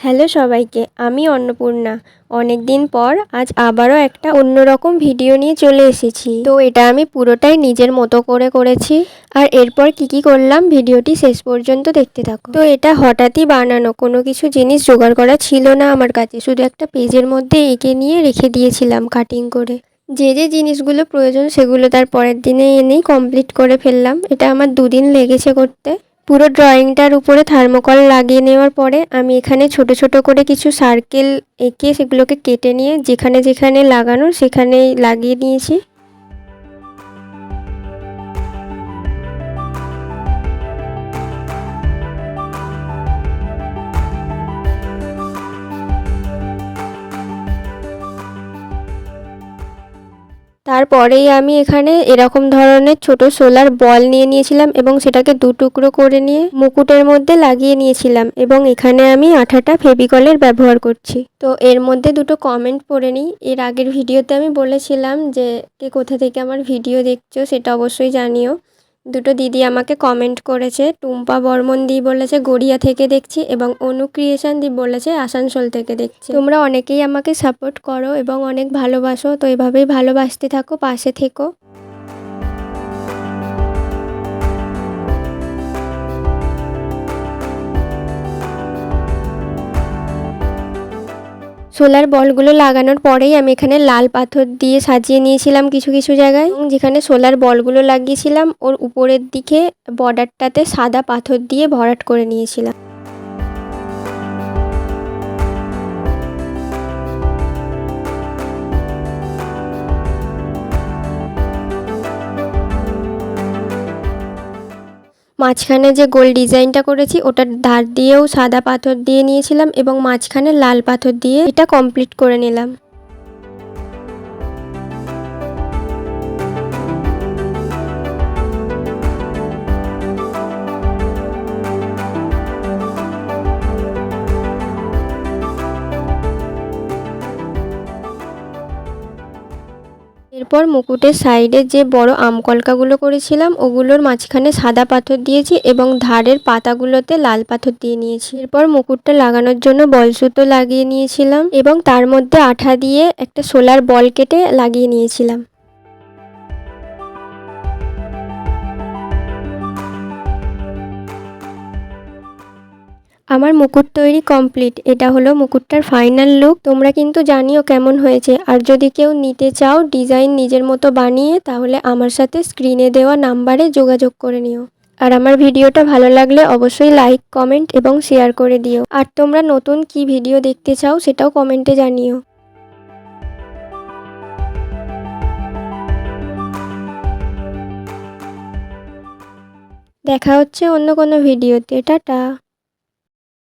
Hello সবাইকে, আমি অন্নপূর্ণা। অনেক দিন পর আজ আবারও একটা অন্যরকম ভিডিও নিয়ে চলে এসেছি। তো এটা আমি পুরোটাই নিজের মতো করে করেছি। আর এরপর কি কি করলাম ভিডিওটি শেষ পর্যন্ত দেখতে থাকো। তো এটা হঠাৎই বানানো, কোনো কিছু জিনিস জোগাড় করা ছিল না আমার কাছে। শুধু একটা পেজের মধ্যে এঁকে নিয়ে রেখে দিয়েছিলাম কাটিং করে। যে যে জিনিসগুলো প্রয়োজন সেগুলো তার পরের দিনে এনেই কমপ্লিট করে ফেললাম। এটা আমার দুদিন লেগেছে করতে। পুরো ড্রয়িংটার উপরে থার্মোকল লাগিয়ে নেওয়ার পরে আমি এখানে ছোট ছোট করে কিছু সার্কেল এঁকে সেগুলোকে কেটে নিয়ে যেখানে যেখানে লাগানো সেখানেই লাগিয়ে নিয়েছি। তারপরেই আমি এখানে এরকম ধরনের ছোট সোলার বল নিয়ে নিয়েছিলাম এবং সেটাকে দু টুকরো করে নিয়ে মুকুটের মধ্যে লাগিয়ে নিয়েছিলাম এবং এখানে আমি আঠাটা ফেবিকলের ব্যবহার করছি। তো এর মধ্যে দুটো কমেন্ট পড়ে নিই। এর আগের ভিডিওতে আমি বলেছিলাম যে, কে কোথা থেকে আমার ভিডিও দেখছ সেটা অবশ্যই জানিও। দুটো দিদি আমাকে কমেন্ট করেছে। টুম্পা বর্মন দি বলেছে, গড়িয়া থেকে দেখছি এবং অনু ক্রিয়েশন দি বলেছে, আসানসোল থেকে দেখছি। তোমরা অনেকেই আমাকে সাপোর্ট করো এবং অনেক ভালোবাসো, তো এভাবেই ভালোবাসতে থাকো, পাশে থেকো। সোলার বলগুলো লাগানোর পরেই আমি এখানে লাল পাথর দিয়ে সাজিয়ে নিয়েছিলাম কিছু কিছু জায়গায়। যেখানে সোলার বলগুলো লাগিয়েছিলাম, ওর উপরের দিকে বর্ডারটাতে সাদা পাথর দিয়ে ভরাট করে নিয়েছিলাম। মাঝখানে যে গোল ডিজাইনটা করেছি, ওটার ধার দিয়েও সাদা পাথর দিয়ে নিয়েছিলাম এবং মাঝখানে লাল পাথর দিয়ে এটা কমপ্লিট করে নিলাম। এরপর মুকুটের সাইডে যে বড় আমকলকাগুলো করেছিলাম, ওগুলোর মাঝখানে সাদা পাথর দিয়েছি এবং ধারের পাতাগুলোতে লাল পাথর দিয়ে নিয়েছি। এরপর মুকুটটা লাগানোর জন্য বল সুতো লাগিয়ে নিয়েছিলাম এবং তার মধ্যে আঠা দিয়ে একটা সোলার বল কেটে লাগিয়ে নিয়েছিলাম। আমার মুকুট তৈরি কমপ্লিট। এটা হলো মুকুটটার ফাইনাল লুক। তোমরা কিন্তু জানিও কেমন হয়েছে। আর যদি কেউ নিতে চাও ডিজাইন নিজের মতো বানিয়ে, তাহলে আমার সাথে স্ক্রিনে দেওয়া নাম্বারে যোগাযোগ করে নিও। আর আমার ভিডিওটা ভালো লাগলে অবশ্যই লাইক, কমেন্ট এবং শেয়ার করে দিও। আর তোমরা নতুন কি ভিডিও দেখতে চাও সেটাও কমেন্টে জানিও। দেখা হচ্ছে অন্য কোনো ভিডিওতে। টাটা!